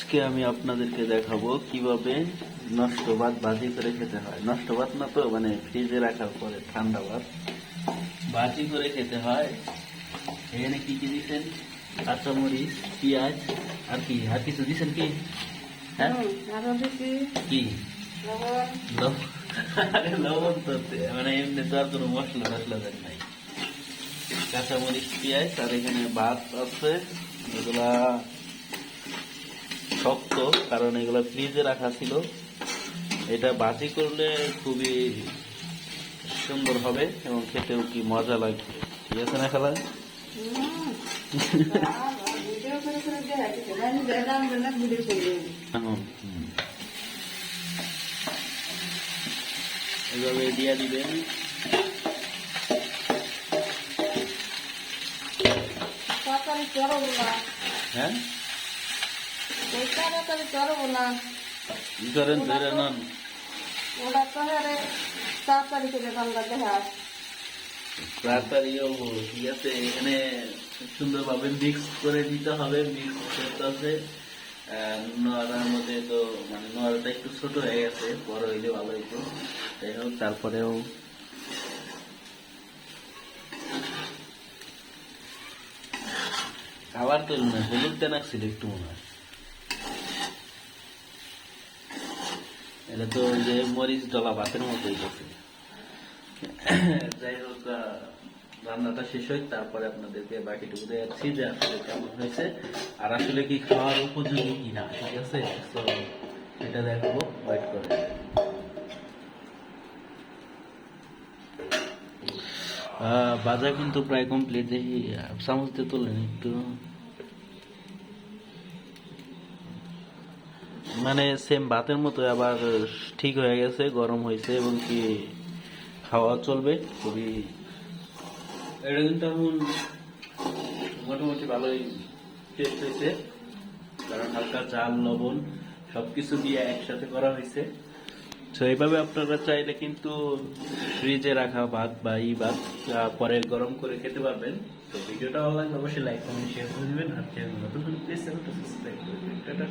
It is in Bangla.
আজকে আমি আপনাদেরকে দেখাবো কীভাবে নষ্ট ভাত ভাজি করে খেতে হয়। নষ্ট ভাত না তো মানে ফ্রিজে রাখার পরে ঠান্ডা ভাত। ভাজি করে খেতে হয়। এখানে কি কি দিচ্ছেন কাঁচামরিচ পেঁয়াজ আর কি? আর কিছু দিচ্ছেন কি? হ্যাঁ? কি? লবণ। তো মানে এমনি তো আর কোনো মশলা দেন নাই। কাঁচামরিচ পেঁয়াজ আর এখানে ভাত আছে। এগুলা শক্ত কারণ এগুলো ফ্রিজে রাখা ছিল। এটা বাজি করলে খুবই সুন্দর হবে এবং খেতেও কি মজা লাগবে। ঠিক আছে না খেলা? এভাবে দিয়ে দিবেন। হ্যাঁ? তাড়াতাড়ি চড়বো না কি ধরে নেন ওরা তো হারে তাড়াতাড়ি করে রান্না দেখা তাড়াতাড়িও ঠিক আছে এখানে সুন্দরভাবে মিক্স করে দিতে হবে মিক্স করতে হবে নোয়ারার মধ্যে তো মানে নোয়ারাটা একটু ছোট হয়ে গেছে বড় হইলে ভালো হইতো যাই হোক তারপরেও খাবার তো না হলুদ ছিল একটু মনে হয় এটা তো যে মরিচ ডলা ভাতের মতোই গেছে যাই হোক রান্নাটা শেষ হয় তারপরে আপনাদেরকে বাকিটুকু দেখাচ্ছি যে আসলে কেমন হয়েছে আর আসলে কি খাওয়ার উপযোগী কিনা ঠিক আছে? তো এটা দেখাবো ওয়েট করে। আহ, বাজা কিন্তু প্রায় কমপ্লিট দেখি চামচ দিয়ে তুললেন একটু। মানে সেম ভাতের মতো আবার ঠিক হয়ে গেছে, গরম হয়েছে এবং কি খাওয়া চলবে, খুবই এটা কিন্তু এখন মোটামুটি ভালোই টেস্ট হয়েছে, কারণ হালকা চাল লবণ সবকিছু দিয়ে একসাথে করা হয়েছে। তো এইভাবে আপনারা চাইলে কিন্তু ফ্রিজে রাখা ভাত বা ই ভাত পরে গরম করে খেতে পারবেন। তো ভিডিওটা ভালো লাগলে অবশ্যই লাইক কমেন্ট শেয়ার করে দিবেন। আর চ্যানেল নতুন প্লিজ চ্যানেলটা সাবস্ক্রাইব করে দিবেন। টাটা।